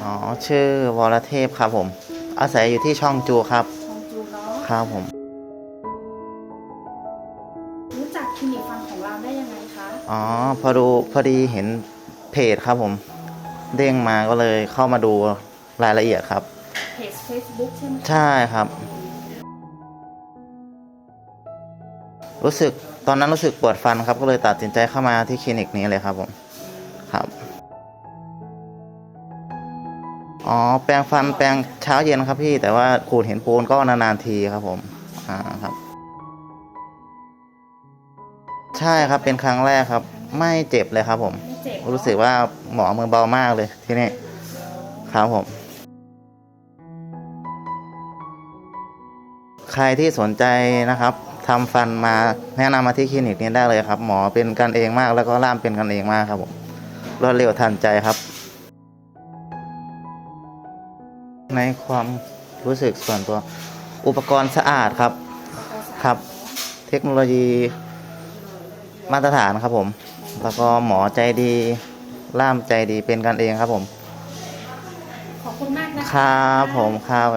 อ๋อชื่อวรเทพครับผม อาศัยอยู่ที่ช่องจูครับทองจูเนาะครับผม รู้จักคลินิกฟันของเราได้ยังไงคะอ๋อพอดูพอดีเห็นเพจครับผม เด้งมาก็เลยเข้ามาดูรายละเอียดครับ เพจ Facebook ใช่ไหมคะใช่ครับ รู้สึกตอนนั้นรู้สึกปวดฟันครับ ก็เลยตัดสินใจเข้ามาที่คลินิกนี้เลยครับผม ครับ อ๋อ แปรงฟันแปรงเช้าเย็นครับพี่ แต่ว่าขูดเห็นปูนก็นานๆทีครับผม อ่าครับ ใช่ครับเป็นครั้งแรกครับ ไม่เจ็บเลยครับผม ไม่เจ็บรู้สึกว่าหมอมือเบามากเลยที่นี่ครับผม ใครที่สนใจนะครับทำฟันมาแนะนำมาที่คลินิกนี้ได้เลยครับ หมอเป็นกันเองมากแล้วก็ล่ามเป็นกันเองมากครับผมรวดเร็วทันใจครับ ในความรู้สึกส่วนตัว อุปกรณ์สะอาดครับครับ เทคโนโลยีมาตรฐานครับผม แล้วก็หมอใจดี ล่ามใจดีเป็นกันเองครับผม ขอบคุณมากนะคะ ครับผมครับ